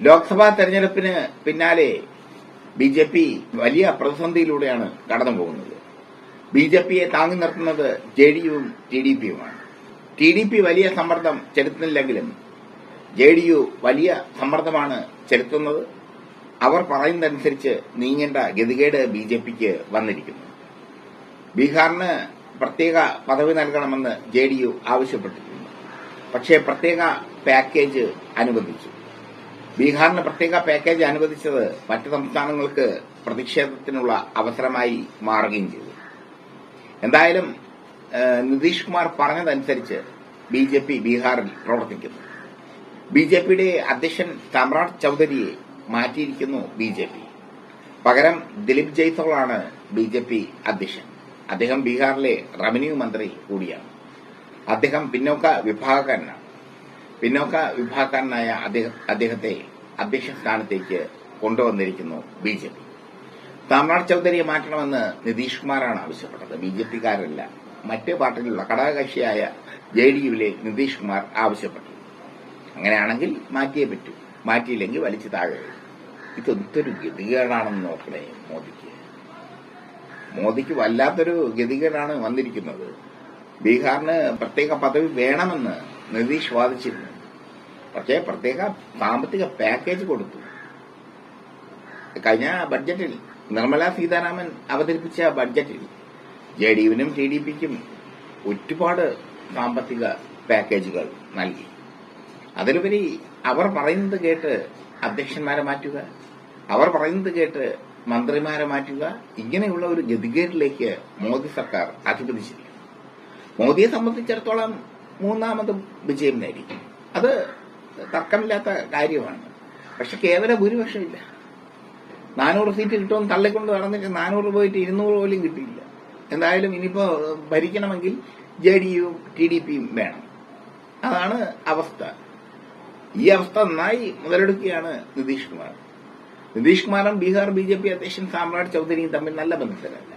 ലോക്സഭാ തെരഞ്ഞെടുപ്പിന് പിന്നാലെ B J P വലിയ പ്രതിസന്ധിയിലൂടെയാണ് കടന്നു പോകുന്നത് ബി ജെ പിയെ താങ്ങി നിർത്തുന്നത് ജെ ഡി യുവും ടി ഡി പിയുമാണ്. ടി ഡി പി വലിയ സമ്മർദ്ദം ചെലുത്തുന്നില്ലെങ്കിലും ജെ ഡി യു വലിയ സമ്മർദ്ദമാണ് ചെലുത്തുന്നത്. അവർ പറയുന്നതനുസരിച്ച് നീങ്ങേണ്ട ഗതികേട് ബി ജെ പിക്ക് വന്നിരിക്കുന്നു. ബീഹാറിന് പ്രത്യേക പദവി നൽകണമെന്ന് ജെ ഡി യു ആവശ്യപ്പെട്ടിരുന്നു പക്ഷേ പ്രത്യേക പാക്കേജ് അനുവദിച്ചു. ബീഹാറിന് പ്രത്യേക പാക്കേജ് അനുവദിച്ചത് മറ്റ് സംസ്ഥാനങ്ങൾക്ക് പ്രതിഷേധത്തിനുള്ള അവസരമായി മാറുകയും ചെയ്തു. എന്തായാലും നിതീഷ് കുമാർ പറഞ്ഞതനുസരിച്ച് ബി ജെ പി ബീഹാറിൽ പ്രവർത്തിക്കുന്നു. ബി ജെ പിയുടെ അധ്യക്ഷൻ സമ്രാട് ചൌധരിയെ മാറ്റിയിരിക്കുന്നു ബി ജെ പി. പകരം ദിലീപ് ജയ്സോളാണ് ബി ജെ പി അധ്യക്ഷൻ. അദ്ദേഹം ബീഹാറിലെ റവന്യൂ മന്ത്രി കൂടിയാണ്. അദ്ദേഹം പിന്നോക്ക വിഭാഗക്കാരനാണ്. പിന്നോക്ക വിഭാഗക്കാരനായ അദ്ദേഹത്തെ അധ്യക്ഷ സ്ഥാനത്തേക്ക് കൊണ്ടുവന്നിരിക്കുന്നു ബി ജെ പി. സാമ്രാട് ചൌധരിയെ മാറ്റണമെന്ന് നിതീഷ് കുമാറാണ് ആവശ്യപ്പെട്ടത്. ബി ജെ പിക്കാരല്ല. മറ്റ് പാർട്ടിയിലുള്ള ഘടകകക്ഷിയായ ജെ ഡി യുവിലെ നിതീഷ് കുമാർ ആവശ്യപ്പെട്ടു. അങ്ങനെയാണെങ്കിൽ മാറ്റിയേ പറ്റൂ. മാറ്റിയില്ലെങ്കിൽ വലിച്ചു താഴെ. ഇതൊന്തൊരു ഗതികേടാണെന്ന് നോക്കണേ മോദിക്ക്. മോദിക്ക് വല്ലാത്തൊരു ഗതികേടാണ് വന്നിരിക്കുന്നത്. ബീഹാറിന് പ്രത്യേക പദവി വേണമെന്ന് നിതീഷ് വാദിച്ചിരുന്നു. പക്ഷേ പ്രത്യേക സാമ്പത്തിക പാക്കേജ് കൊടുത്തു. കഴിഞ്ഞ ബഡ്ജറ്റിൽ നിർമ്മല സീതാരാമൻ അവതരിപ്പിച്ച ബഡ്ജറ്റിൽ ജെ ഡി യുവിനും ടി ഡി പിക്കും ഒരുപാട് സാമ്പത്തിക പാക്കേജുകൾ നൽകി. അതിലുപരി അവർ പറയുന്നത് കേട്ട് അധ്യക്ഷന്മാരെ മാറ്റുക അവർ പറയുന്നത് കേട്ട് മന്ത്രിമാരെ മാറ്റുക ഇങ്ങനെയുള്ള ഒരു ഗതികേടിലേക്ക് മോദി സർക്കാർ അധിപതിച്ചിരിക്കുന്നു മോദിയെ സംബന്ധിച്ചിടത്തോളം മൂന്നാമത് വിജയം നേടി അത് തർക്കമില്ലാത്ത കാര്യമാണ്. പക്ഷെ കേവല ഭൂരിപക്ഷമില്ല. നാനൂറ് സീറ്റ് കിട്ടുമെന്ന് തള്ളിക്കൊണ്ട് നടന്നിട്ട് നാനൂറ് പോയിട്ട് ഇരുന്നൂറ് പോലും കിട്ടിയില്ല. എന്തായാലും ഇനിയിപ്പോ ഭരിക്കണമെങ്കിൽ ജെ ഡി യുവും ടി ഡി പിയും വേണം. അതാണ് അവസ്ഥ. ഈ അവസ്ഥ നന്നായി മുതലെടുക്കുകയാണ് നിതീഷ് കുമാർ. നിതീഷ് കുമാറും ബീഹാർ ബി ജെ പി അധ്യക്ഷൻ സാമ്രാട് ചൌധരിയും തമ്മിൽ നല്ല ബന്ധത്തിലല്ല.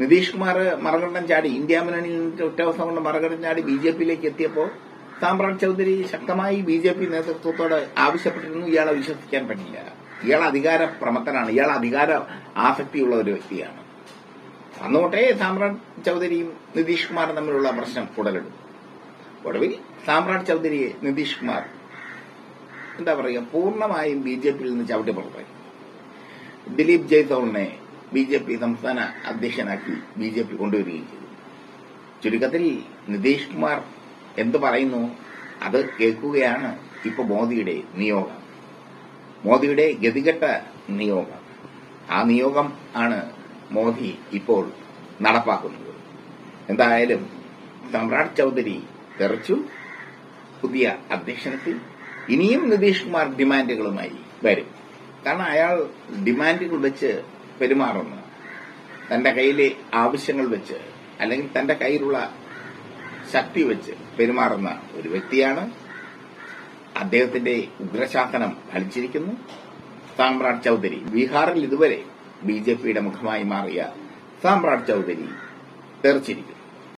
നിതീഷ് കുമാർ മറകണ്ടം ചാടി ഇന്ത്യ മുന്നണിയിൽ നിന്ന് ഒറ്റ ദിവസം കൊണ്ട് മറകണ്ടം ചാടി ബി ജെ പിയിലേക്ക് എത്തിയപ്പോൾ സാമ്രാട് ചൌധരി ശക്തമായി ബി ജെ പി നേതൃത്വത്തോട് ആവശ്യപ്പെട്ടിരുന്നു. ഇയാളെ വിശ്വസിക്കാൻ പറ്റില്ല. ഇയാൾ അധികാര പ്രമത്തനാണ് ഇയാൾ അധികാര ആസക്തിയുള്ള ഒരു വ്യക്തിയാണ്. അന്നോട്ടെ സാമ്രാട് ചൌധരിയും നിതീഷ് കുമാറും തമ്മിലുള്ള പ്രശ്നം ഉടലെടുത്തു. ഒടുവിൽ സാമ്രാട് ചൌധരിയെ നിതീഷ് കുമാർ എന്താ പറയുക പൂർണമായും ബി ജെ പിയിൽ നിന്ന് ചവിട്ടി പുറത്തായി ദിലീപ് ജയ്സോളിനെ ബി ജെ പി സംസ്ഥാന അധ്യക്ഷനാക്കി ബി ജെ പി കൊണ്ടുവരികയും ചെയ്തു. ചുരുക്കത്തിൽ നിതീഷ് കുമാർ എന്ത് പറയുന്നു? അത് കേൾക്കുകയാണ് ഇപ്പൊ മോദിയുടെ നിയോഗം. മോദിയുടെ ഗതികെട്ട നിയോഗം. ആ നിയോഗം ആണ് മോദി ഇപ്പോൾ നടപ്പാക്കുന്നത്. എന്തായാലും സമ്രാട് ചൌധരി തെറിച്ചു. പുതിയ അധ്യക്ഷനത്തിൽ ഇനിയും നിതീഷ് കുമാർ ഡിമാൻഡുകളുമായി വരും. കാരണം അയാൾ ഡിമാൻഡുകൾ വെച്ച് പെരുമാറുന്നു. തന്റെ കയ്യിലെ ആവശ്യങ്ങൾ വെച്ച് അല്ലെങ്കിൽ തന്റെ കയ്യിലുള്ള ശക്തി വെച്ച് പെരുമാറുന്ന ഒരു വ്യക്തിയാണ്. അദ്ദേഹത്തിന്റെ ഉഗ്രശാസനം ഫലിച്ചിരിക്കുന്നു. സാമ്രാട് ചൌധരി. ബീഹാറിൽ ഇതുവരെ ബി ജെ പിയുടെ മുഖമായി മാറിയ സാമ്രാട് ചൌധരി തെറിച്ചിരിക്കുന്നു.